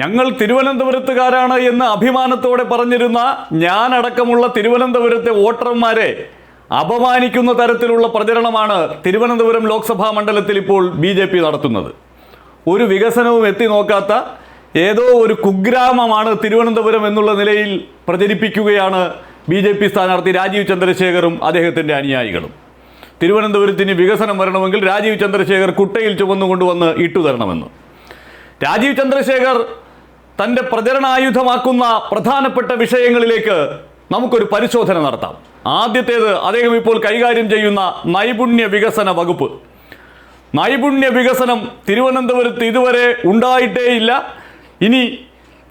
ഞങ്ങൾ തിരുവനന്തപുരത്തുകാരാണ് എന്ന് അഭിമാനത്തോടെ പറഞ്ഞിരുന്ന ഞാനടക്കമുള്ള തിരുവനന്തപുരത്തെ വോട്ടർമാരെ അപമാനിക്കുന്ന തരത്തിലുള്ള പ്രചരണമാണ് തിരുവനന്തപുരം ലോക്സഭാ മണ്ഡലത്തിൽ ഇപ്പോൾ ബി ജെ പി നടത്തുന്നത്. ഒരു വികസനവും എത്തി നോക്കാത്ത ഏതോ ഒരു കുഗ്രാമമാണ് തിരുവനന്തപുരം എന്നുള്ള നിലയിൽ പ്രചരിപ്പിക്കുകയാണ് ബി ജെ പി സ്ഥാനാർത്ഥി രാജീവ് ചന്ദ്രശേഖറും അദ്ദേഹത്തിന്റെ അനുയായികളും. തിരുവനന്തപുരത്തിന് വികസനം വരണമെങ്കിൽ രാജീവ് ചന്ദ്രശേഖർ കുട്ടയിൽ ചുമന്നുകൊണ്ടുവന്ന് ഇട്ടുതരണമെന്ന്. രാജീവ് ചന്ദ്രശേഖർ തന്റെ പ്രചരണായുധമാക്കുന്ന പ്രധാനപ്പെട്ട വിഷയങ്ങളിലേക്ക് നമുക്കൊരു പരിശോധന നടത്താം. ആദ്യത്തേത് അദ്ദേഹം ഇപ്പോൾ കൈകാര്യം ചെയ്യുന്ന നൈപുണ്യ വികസന വകുപ്പ്. നൈപുണ്യ വികസനം തിരുവനന്തപുരത്ത് ഇതുവരെ ഉണ്ടായിട്ടേയില്ല. ഇനി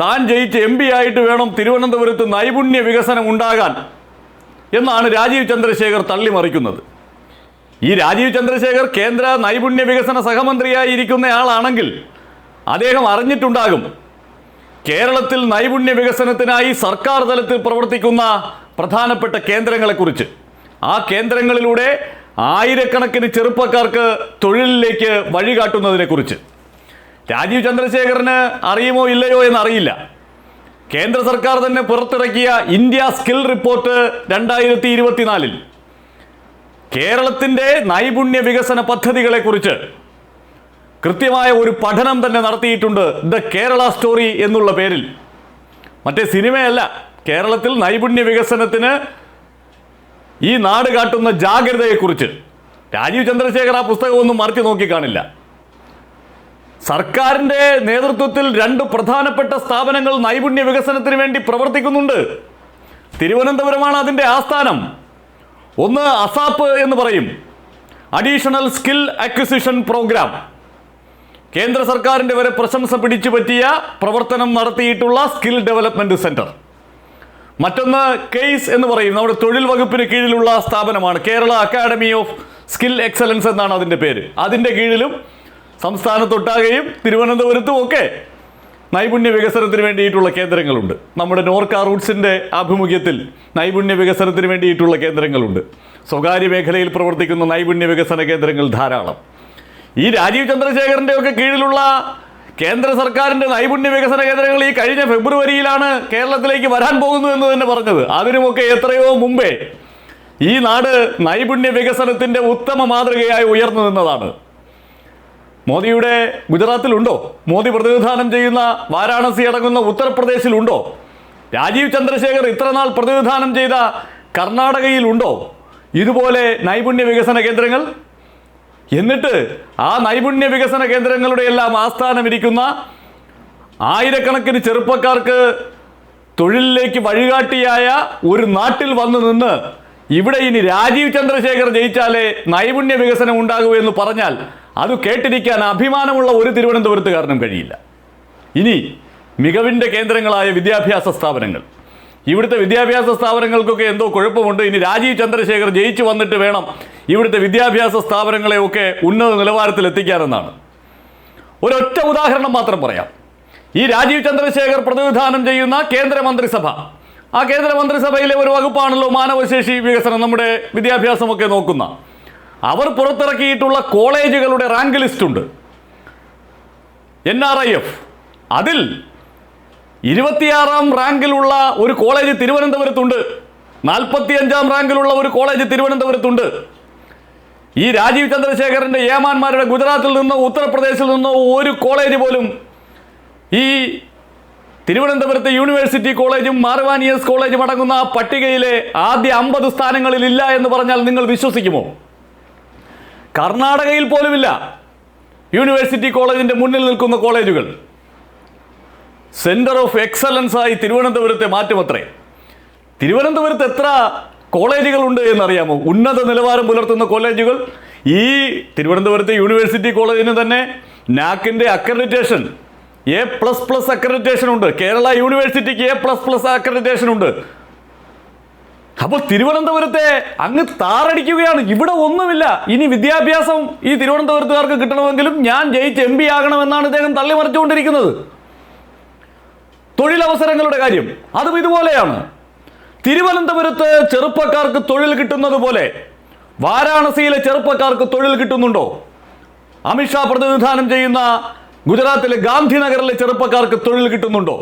താൻ ജയിച്ച് എം പി ആയിട്ട് വേണം തിരുവനന്തപുരത്ത് നൈപുണ്യ വികസനം ഉണ്ടാകാൻ എന്നാണ് രാജീവ് ചന്ദ്രശേഖർ തള്ളിമറിക്കുന്നത്. ഈ രാജീവ് ചന്ദ്രശേഖർ കേന്ദ്ര നൈപുണ്യ വികസന സഹമന്ത്രിയായി ഇരിക്കുന്നയാളാണെങ്കിൽ അദ്ദേഹം അറിഞ്ഞിട്ടുണ്ടാകും കേരളത്തിൽ നൈപുണ്യ വികസനത്തിനായി സർക്കാർ തലത്തിൽ പ്രവർത്തിക്കുന്ന പ്രധാനപ്പെട്ട കേന്ദ്രങ്ങളെക്കുറിച്ച്. ആ കേന്ദ്രങ്ങളിലൂടെ ആയിരക്കണക്കിന് ചെറുപ്പക്കാർക്ക് തൊഴിലിലേക്ക് വഴികാട്ടുന്നതിനെക്കുറിച്ച്. രാജീവ് ചന്ദ്രശേഖരന് അറിയുമോ ഇല്ലയോ എന്നറിയില്ല. കേന്ദ്ര സർക്കാർ തന്നെ പുറത്തിറക്കിയ ഇന്ത്യ സ്കിൽ റിപ്പോർട്ട് രണ്ടായിരത്തി ഇരുപത്തിനാലിൽ. കേരളത്തിന്റെ നൈപുണ്യ വികസന പദ്ധതികളെക്കുറിച്ച് കൃത്യമായ ഒരു പഠനം തന്നെ നടത്തിയിട്ടുണ്ട് ദ കേരള സ്റ്റോറി എന്നുള്ള പേരിൽ. മറ്റേ സിനിമയല്ല കേരളത്തിൽ നൈപുണ്യ വികസനത്തിന് ഈ നാട് കാട്ടുന്ന ജാഗ്രതയെക്കുറിച്ച്. രാജീവ് ചന്ദ്രശേഖർ ആ പുസ്തകമൊന്നും മറിച്ച് നോക്കിക്കാണില്ല സർക്കാരിന്റെ നേതൃത്വത്തിൽ രണ്ട് പ്രധാനപ്പെട്ട സ്ഥാപനങ്ങൾ നൈപുണ്യ വികസനത്തിന് വേണ്ടി പ്രവർത്തിക്കുന്നുണ്ട്. തിരുവനന്തപുരമാണ് അതിന്റെ ആസ്ഥാനം. ഒന്ന് അസാപ്പ് എന്ന് പറയും. അഡീഷണൽ സ്കിൽ അക്വിസിഷൻ പ്രോഗ്രാം കേന്ദ്ര സർക്കാരിന്റെ വരെ പ്രശംസ പിടിച്ചു പറ്റിയ പ്രവർത്തനം നടത്തിയിട്ടുള്ള സ്കിൽ ഡെവലപ്മെന്റ് സെന്റർ മറ്റൊന്ന് കേസ് എന്ന് പറയും. നമ്മുടെ തൊഴിൽ വകുപ്പിന് കീഴിലുള്ള സ്ഥാപനമാണ്. Kerala academy of skill excellence എന്നാണ് അതിന്റെ പേര്. അതിന്റെ കീഴിലും സംസ്ഥാനത്തൊട്ടാകെയും തിരുവനന്തപുരത്തും ഒക്കെ നൈപുണ്യ വികസനത്തിന് വേണ്ടിയിട്ടുള്ള കേന്ദ്രങ്ങളുണ്ട്. നമ്മുടെ നോർക്ക റൂട്ട്സിന്റെ ആഭിമുഖ്യത്തിൽ നൈപുണ്യ വികസനത്തിന് വേണ്ടിയിട്ടുള്ള കേന്ദ്രങ്ങളുണ്ട്. സ്വകാര്യ മേഖലയിൽ പ്രവർത്തിക്കുന്ന നൈപുണ്യ വികസന കേന്ദ്രങ്ങൾ ധാരാളം. ഈ രാജീവ് ചന്ദ്രശേഖരന്റെ ഒക്കെ കീഴിലുള്ള കേന്ദ്ര സർക്കാരിന്റെ നൈപുണ്യ വികസന കേന്ദ്രങ്ങൾ ഈ കഴിഞ്ഞ ഫെബ്രുവരിയിലാണ് കേരളത്തിലേക്ക് വരാൻ പോകുന്നു എന്ന് തന്നെ പറഞ്ഞത്. അതിനുമൊക്കെ എത്രയോ മുമ്പേ ഈ നാട് നൈപുണ്യ വികസനത്തിന്റെ ഉത്തമ മാതൃകയായി ഉയർന്നു നിന്നതാണ്. മോദിയുടെ ഗുജറാത്തിലുണ്ടോ? മോദി പ്രതിനിധാനം ചെയ്യുന്ന വാരാണസി അടങ്ങുന്ന ഉത്തർപ്രദേശിലുണ്ടോ? രാജീവ് ചന്ദ്രശേഖർ ഇത്രനാൾ പ്രതിനിധാനം ചെയ്ത കർണാടകയിലുണ്ടോ? ഇതുപോലെ നൈപുണ്യ വികസന കേന്ദ്രങ്ങൾ എന്നിട്ട് ആ നൈപുണ്യ വികസന കേന്ദ്രങ്ങളുടെ എല്ലാം ആസ്ഥാനം ഇരിക്കുന്ന ആയിരക്കണക്കിന് ചെറുപ്പക്കാർക്ക് തൊഴിലിലേക്ക് വഴികാട്ടിയായ ഒരു നാട്ടിൽ വന്നു നിന്ന് ഇവിടെ ഇനി രാജീവ് ചന്ദ്രശേഖർ ജയിച്ചാലേ നൈപുണ്യ വികസനം ഉണ്ടാകൂ എന്ന് പറഞ്ഞാൽ അത് കേട്ടിരിക്കാൻ അഭിമാനമുള്ള ഒരു തിരുവനന്തപുരത്തുകാരനും കഴിയില്ല. ഇനി മികവിന്റെ കേന്ദ്രങ്ങളായ വിദ്യാഭ്യാസ സ്ഥാപനങ്ങൾ ഇവിടുത്തെ വിദ്യാഭ്യാസ സ്ഥാപനങ്ങൾക്കൊക്കെ എന്തോ കുഴപ്പമുണ്ട്. ഇനി രാജീവ് ചന്ദ്രശേഖർ ജയിച്ചു വന്നിട്ട് വേണം ഇവിടുത്തെ വിദ്യാഭ്യാസ സ്ഥാപനങ്ങളെയൊക്കെ ഉന്നത നിലവാരത്തിൽ എത്തിക്കാനെന്നാണ് ഒരൊറ്റ ഉദാഹരണം മാത്രം പറയാം. ഈ രാജീവ് ചന്ദ്രശേഖർ പ്രതിനിധാനം ചെയ്യുന്ന കേന്ദ്രമന്ത്രിസഭ. ആ കേന്ദ്രമന്ത്രിസഭയിലെ ഒരു വകുപ്പാണല്ലോ മാനവശേഷി വികസനം നമ്മുടെ വിദ്യാഭ്യാസമൊക്കെ നോക്കുന്ന. അവർ പുറത്തിറക്കിയിട്ടുള്ള കോളേജുകളുടെ റാങ്ക് ലിസ്റ്റ് ഉണ്ട് എൻ ആർ ഐ എഫ്. അതിൽ ഇരുപത്തിയാറാം റാങ്കിലുള്ള ഒരു കോളേജ് തിരുവനന്തപുരത്തുണ്ട്. നാൽപ്പത്തിയഞ്ചാം റാങ്കിലുള്ള ഒരു കോളേജ് തിരുവനന്തപുരത്തുണ്ട്. ഈ രാജീവ് ചന്ദ്രശേഖരന്റെ ഏമാന്മാരുടെ ഗുജറാത്തിൽ നിന്നോ ഉത്തർപ്രദേശിൽ നിന്നോ ഒരു കോളേജ് പോലും ഈ തിരുവനന്തപുരത്തെ യൂണിവേഴ്സിറ്റി കോളേജും മാർവാനിയസ് കോളേജും അടങ്ങുന്ന ആ പട്ടികയിലെ ആദ്യ അമ്പത് സ്ഥാനങ്ങളിൽ ഇല്ല എന്ന് പറഞ്ഞാൽ നിങ്ങൾ വിശ്വസിക്കുമോ? കർണാടകയിൽ പോലുമില്ല. യൂണിവേഴ്സിറ്റി കോളേജിന്റെ മുന്നിൽ നിൽക്കുന്ന കോളേജുകൾ. സെന്റർ ഓഫ് എക്സലൻസ് ആയി തിരുവനന്തപുരത്തെ മാറ്റുമത്രേ. തിരുവനന്തപുരത്ത് എത്ര കോളേജുകളുണ്ട് എന്നറിയാമോ? ഉന്നത നിലവാരം പുലർത്തുന്ന കോളേജുകൾ. ഈ തിരുവനന്തപുരത്തെ യൂണിവേഴ്സിറ്റി കോളേജിന് തന്നെ നാക്കിന്റെ accreditation A plus plus accreditation ഉണ്ട്. കേരള യൂണിവേഴ്സിറ്റിക്ക് എ പ്ലസ് പ്ലസ് അക്രഡിറ്റേഷൻ ഉണ്ട്. അപ്പോൾ തിരുവനന്തപുരത്തെ അങ്ങ് താറടിക്കുകയാണ്. ഇവിടെ ഒന്നുമില്ല. ഇനി വിദ്യാഭ്യാസം ഈ തിരുവനന്തപുരത്തുകാർക്ക് കിട്ടണമെങ്കിലും ഞാൻ ജയിച്ച് എം പി ആകണമെന്നാണ് ഇദ്ദേഹം തള്ളിമറിച്ചുകൊണ്ടിരിക്കുന്നത്. തൊഴിലവസരങ്ങളുടെ കാര്യം. അതും ഇതുപോലെയാണ്. തിരുവനന്തപുരത്ത് ചെറുപ്പക്കാർക്ക് തൊഴിൽ കിട്ടുന്നത് പോലെ വാരാണസിയിലെ ചെറുപ്പക്കാർക്ക് തൊഴിൽ കിട്ടുന്നുണ്ടോ? അമിത്ഷാ പ്രതിനിധാനം ചെയ്യുന്ന ഗുജറാത്തിലെ ഗാന്ധിനഗറിലെ ചെറുപ്പക്കാർക്ക് തൊഴിൽ കിട്ടുന്നുണ്ടോ?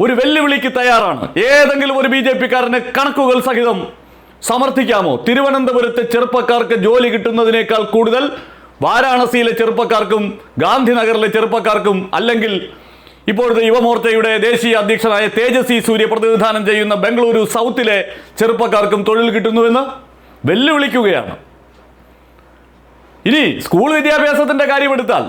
ഒരു വെല്ലുവിളിക്ക് തയ്യാറാണ്. ഏതെങ്കിലും ഒരു ബി ജെ പിക്കാരന് കണക്കുകൾ സഹിതം സമർത്ഥിക്കാമോ? തിരുവനന്തപുരത്തെ ചെറുപ്പക്കാർക്ക് ജോലി കിട്ടുന്നതിനേക്കാൾ കൂടുതൽ വാരാണസിയിലെ ചെറുപ്പക്കാർക്കും ഗാന്ധിനഗറിലെ ചെറുപ്പക്കാർക്കും അല്ലെങ്കിൽ ഇപ്പോഴത്തെ യുവമോർച്ചയുടെ ദേശീയ അധ്യക്ഷനായ തേജസ്വി സൂര്യ പ്രതിനിധാനം ചെയ്യുന്ന ബംഗളൂരു സൗത്തിലെ ചെറുപ്പക്കാർക്കും തൊഴിൽ കിട്ടുന്നുവെന്ന് വെല്ലുവിളിക്കുകയാണ്. ഇനി സ്കൂൾ വിദ്യാഭ്യാസത്തിന്റെ കാര്യമെടുത്താൽ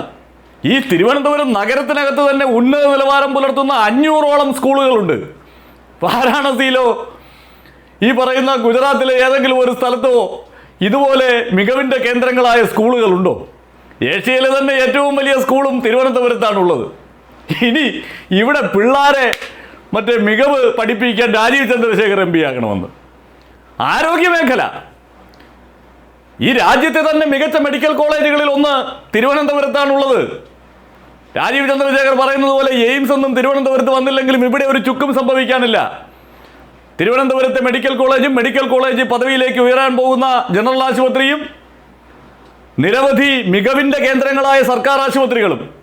ഈ തിരുവനന്തപുരം നഗരത്തിനകത്ത് തന്നെ ഉന്നത നിലവാരം പുലർത്തുന്ന അഞ്ഞൂറോളം സ്കൂളുകളുണ്ട്. വാരാണസിയിലോ ഈ പറയുന്ന ഗുജറാത്തിലെ ഏതെങ്കിലും ഒരു സ്ഥലത്തോ ഇതുപോലെ മികവിന്റെ കേന്ദ്രങ്ങളായ സ്കൂളുകളുണ്ടോ? ഏഷ്യയിലെ തന്നെ ഏറ്റവും വലിയ സ്കൂളും തിരുവനന്തപുരത്താണുള്ളത്. ഇനി ഇവിടെ പിള്ളാരെ മറ്റേ മികവ് പഠിപ്പിക്കാൻ രാജീവ് ചന്ദ്രശേഖർ എം പി ആകണമെന്ന്. ആരോഗ്യ മേഖല. ഈ രാജ്യത്തെ തന്നെ മികച്ച മെഡിക്കൽ കോളേജുകളിൽ ഒന്ന് തിരുവനന്തപുരത്താണുള്ളത്. രാജീവ് ചന്ദ്രശേഖർ പറയുന്നത് പോലെ എയിംസ് ഒന്നും തിരുവനന്തപുരത്ത് വന്നില്ലെങ്കിലും ഇവിടെ ഒരു ചുക്കും സംഭവിക്കാനില്ല. തിരുവനന്തപുരത്തെ മെഡിക്കൽ കോളേജും മെഡിക്കൽ കോളേജ് പദവിയിലേക്ക് ഉയരാൻ പോകുന്ന ജനറൽ ആശുപത്രിയും നിരവധി മികവിന്റെ കേന്ദ്രങ്ങളായ സർക്കാർ ആശുപത്രികളും.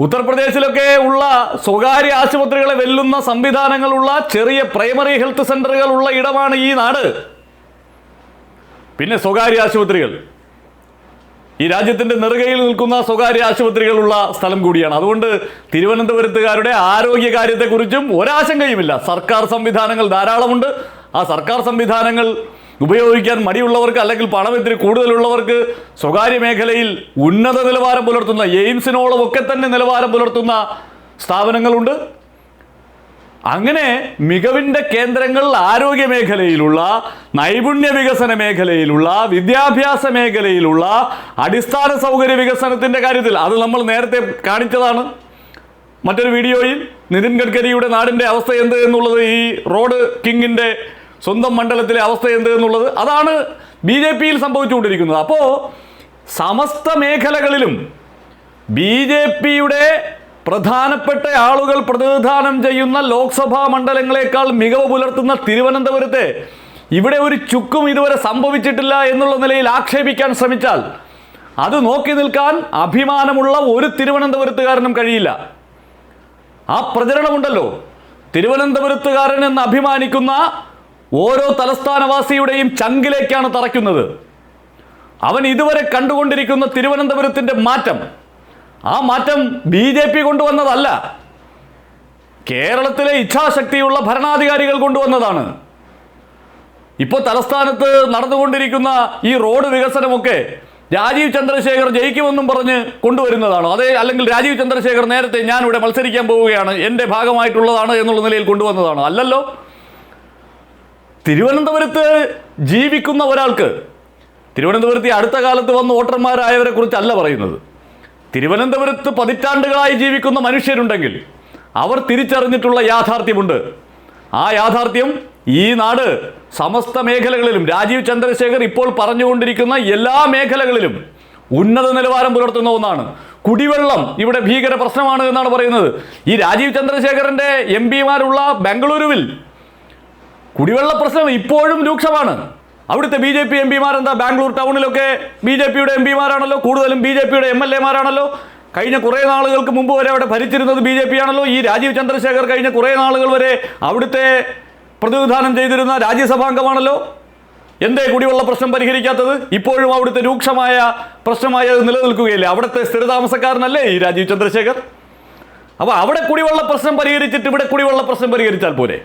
ഉത്തർപ്രദേശിലൊക്കെ ഉള്ള സ്വകാര്യ ആശുപത്രികളെ വെല്ലുന്ന സംവിധാനങ്ങളുള്ള ചെറിയ പ്രൈമറി ഹെൽത്ത് സെന്ററുകൾ ഉള്ള ഇടമാണ് ഈ നാട്. പിന്നെ സ്വകാര്യ ആശുപത്രികൾ. ഈ രാജ്യത്തിന്റെ നെറുകയിൽ നിൽക്കുന്ന സ്വകാര്യ ആശുപത്രികളുള്ള സ്ഥലം കൂടിയാണ്. അതുകൊണ്ട് തിരുവനന്തപുരത്തുകാരുടെ ആരോഗ്യ കാര്യത്തെക്കുറിച്ചും ഒരാശങ്കയുമില്ല. സർക്കാർ സംവിധാനങ്ങൾ ധാരാളമുണ്ട്. ആ സർക്കാർ സംവിധാനങ്ങൾ ഉപയോഗിക്കാൻ മടിയുള്ളവർക്ക് അല്ലെങ്കിൽ പണം ഇത്തിരി കൂടുതലുള്ളവർക്ക് സ്വകാര്യ മേഖലയിൽ ഉന്നത നിലവാരം പുലർത്തുന്ന എയിംസിനോളം ഒക്കെ തന്നെ നിലവാരം പുലർത്തുന്ന സ്ഥാപനങ്ങളുണ്ട്. അങ്ങനെ മികവിന്റെ കേന്ദ്രങ്ങൾ ആരോഗ്യ മേഖലയിലുള്ള നൈപുണ്യ വികസന മേഖലയിലുള്ള വിദ്യാഭ്യാസ മേഖലയിലുള്ള അടിസ്ഥാന സൗകര്യ വികസനത്തിന്റെ കാര്യത്തിൽ അത് നമ്മൾ നേരത്തെ കാണിച്ചതാണ്. മറ്റൊരു വീഡിയോയിൽ നിതിൻ ഗഡ്കരിയുടെ നാടിന്റെ അവസ്ഥ എന്ത് എന്നുള്ളത് ഈ റോഡ് കിങ്ങിന്റെ സ്വന്തം മണ്ഡലത്തിലെ അവസ്ഥ എന്ത് എന്നുള്ളത് അതാണ് ബി ജെ പിയിൽ സംഭവിച്ചുകൊണ്ടിരിക്കുന്നത്. അപ്പോൾ സമസ്ത മേഖലകളിലും ബി ജെ പിയുടെ പ്രധാനപ്പെട്ട ആളുകൾ പ്രതിനിധാനം ചെയ്യുന്ന ലോക്സഭാ മണ്ഡലങ്ങളെക്കാൾ മികവ് പുലർത്തുന്ന തിരുവനന്തപുരത്തെ ഇവിടെ ഒരു ചുക്കും ഇതുവരെ സംഭവിച്ചിട്ടില്ല എന്നുള്ള നിലയിൽ ആക്ഷേപിക്കാൻ ശ്രമിച്ചാൽ അത് നോക്കി നിൽക്കാൻ അഭിമാനമുള്ള ഒരു തിരുവനന്തപുരത്തുകാരനും കഴിയില്ല. ആ പ്രചരണമുണ്ടല്ലോ. തിരുവനന്തപുരത്തുകാരൻ എന്ന് അഭിമാനിക്കുന്ന ഓരോ തലസ്ഥാനവാസിയുടെയും ചങ്കിലേക്കാണ് തറയ്ക്കുന്നത്. അവൻ ഇതുവരെ കണ്ടുകൊണ്ടിരിക്കുന്ന തിരുവനന്തപുരത്തിന്റെ മാറ്റം. ആ മാറ്റം ബി ജെ പി കൊണ്ടുവന്നതല്ല. കേരളത്തിലെ ഇച്ഛാശക്തിയുള്ള ഭരണാധികാരികൾ കൊണ്ടുവന്നതാണ്. ഇപ്പോൾ തലസ്ഥാനത്ത് നടന്നുകൊണ്ടിരിക്കുന്ന ഈ റോഡ് വികസനമൊക്കെ രാജീവ് ചന്ദ്രശേഖർ ജയിക്കുമെന്നും പറഞ്ഞ് കൊണ്ടുവരുന്നതാണോ. അതേ അല്ലെങ്കിൽ രാജീവ് ചന്ദ്രശേഖർ നേരത്തെ ഞാനിവിടെ മത്സരിക്കാൻ പോവുകയാണ്. എന്റെ ഭാഗമായിട്ടുള്ളതാണ് എന്നുള്ള നിലയിൽ കൊണ്ടുവന്നതാണോ. അല്ലല്ലോ? തിരുവനന്തപുരത്ത് ജീവിക്കുന്ന ഒരാൾക്ക് തിരുവനന്തപുരത്ത് അടുത്ത കാലത്ത് വന്ന വോട്ടർമാരായവരെ കുറിച്ചല്ല പറയുന്നത്. തിരുവനന്തപുരത്ത് പതിറ്റാണ്ടുകളായി ജീവിക്കുന്ന മനുഷ്യരുണ്ടെങ്കിൽ അവർ തിരിച്ചറിഞ്ഞിട്ടുള്ള യാഥാർത്ഥ്യമുണ്ട്. ആ യാഥാർത്ഥ്യം ഈ നാട് സമസ്ത മേഖലകളിലും രാജീവ് ചന്ദ്രശേഖർ ഇപ്പോൾ പറഞ്ഞുകൊണ്ടിരിക്കുന്ന എല്ലാ മേഖലകളിലും ഉന്നത നിലവാരം പുലർത്തുന്ന ഒന്നാണ്. കുടിവെള്ളം ഇവിടെ ഭീകര പ്രശ്നമാണ് എന്നാണ് പറയുന്നത്. ഈ രാജീവ് ചന്ദ്രശേഖരന്റെ എം പിമാരുള്ള ബംഗളൂരുവിൽ കുടിവെള്ള പ്രശ്നം ഇപ്പോഴും രൂക്ഷമാണ്. അവിടുത്തെ ബി ജെ പി എം പിമാർ എന്താ ബാംഗ്ലൂർ ടൗണിലൊക്കെ ബി ജെ പിയുടെ എം പിമാരാണല്ലോ? കൂടുതലും ബി ജെ പിയുടെ എം എൽ എമാരാണല്ലോ? കഴിഞ്ഞ കുറേ നാളുകൾക്ക് മുമ്പ് വരെ അവിടെ ഭരിച്ചിരുന്നത് ബി ജെ പി ആണല്ലോ ഈ രാജീവ് ചന്ദ്രശേഖർ കഴിഞ്ഞ കുറേ നാളുകൾ വരെ അവിടുത്തെ പ്രതിനിധാനം ചെയ്തിരുന്ന രാജ്യസഭാംഗമാണല്ലോ? എന്തേ കുടിവെള്ള പ്രശ്നം പരിഹരിക്കാത്തത്? ഇപ്പോഴും അവിടുത്തെ രൂക്ഷമായ പ്രശ്നമായി അത് നിലനിൽക്കുകയില്ലേ. അവിടുത്തെ സ്ഥിരതാമസക്കാരനല്ലേ ഈ രാജീവ് ചന്ദ്രശേഖർ? അപ്പോൾ അവിടെ കുടിവെള്ള പ്രശ്നം പരിഹരിച്ചിട്ട് ഇവിടെ കുടിവെള്ള പ്രശ്നം പരിഹരിച്ചാൽ പോരെ?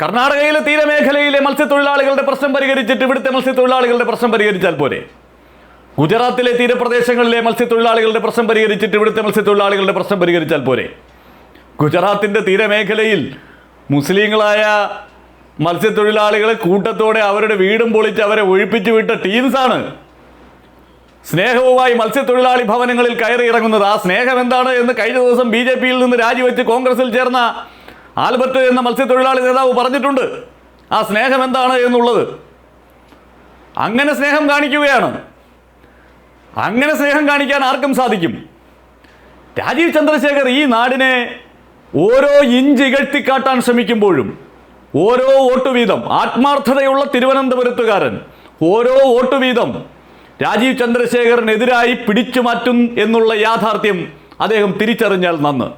കർണാടകയിലെ തീരമേഖലയിലെ മത്സ്യത്തൊഴിലാളികളുടെ പ്രശ്നം പരിഹരിച്ചിട്ട് ഇവിടുത്തെ മത്സ്യത്തൊഴിലാളികളുടെ പ്രശ്നം പരിഹരിച്ചാൽ പോരെ? ഗുജറാത്തിലെ തീരപ്രദേശങ്ങളിലെ മത്സ്യത്തൊഴിലാളികളുടെ പ്രശ്നം പരിഹരിച്ചിട്ട് ഇവിടുത്തെ മത്സ്യത്തൊഴിലാളികളുടെ പ്രശ്നം പരിഹരിച്ചാൽ പോരെ? ഗുജറാത്തിന്റെ തീരമേഖലയിൽ മുസ്ലിങ്ങളായ മത്സ്യത്തൊഴിലാളികളെ കൂട്ടത്തോടെ അവരുടെ വീടും പൊളിച്ച് അവരെ ഒഴിപ്പിച്ചു വിട്ട ടീംസാണ് സ്നേഹവുമായി മത്സ്യത്തൊഴിലാളി ഭവനങ്ങളിൽ കയറി ഇറങ്ങുന്നത്. ആ സ്നേഹം എന്താണ് എന്ന് കഴിഞ്ഞ ദിവസം ബി ജെ പിയിൽ നിന്ന് രാജിവെച്ച് കോൺഗ്രസിൽ ചേർന്ന ആൽബർട്ട് എന്ന മത്സ്യത്തൊഴിലാളി നേതാവ് പറഞ്ഞിട്ടുണ്ട് ആ സ്നേഹം എന്താണ് എന്നുള്ളത്? അങ്ങനെ സ്നേഹം കാണിക്കുകയാണ്. അങ്ങനെ സ്നേഹം കാണിക്കാൻ ആർക്കും സാധിക്കും? രാജീവ് ചന്ദ്രശേഖർ ഈ നാടിനെ ഓരോ ഇഞ്ച് ഇകഴ്ത്തിക്കാട്ടാൻ ശ്രമിക്കുമ്പോഴും ഓരോ വോട്ട് വീതം ആത്മാർത്ഥതയുള്ള തിരുവനന്തപുരത്തുകാരൻ ഓരോ വോട്ട് വീതം രാജീവ് ചന്ദ്രശേഖറിനെതിരായി പിടിച്ചു മാറ്റും എന്നുള്ള യാഥാർത്ഥ്യം അദ്ദേഹം തിരിച്ചറിഞ്ഞാൽ നന്ന്.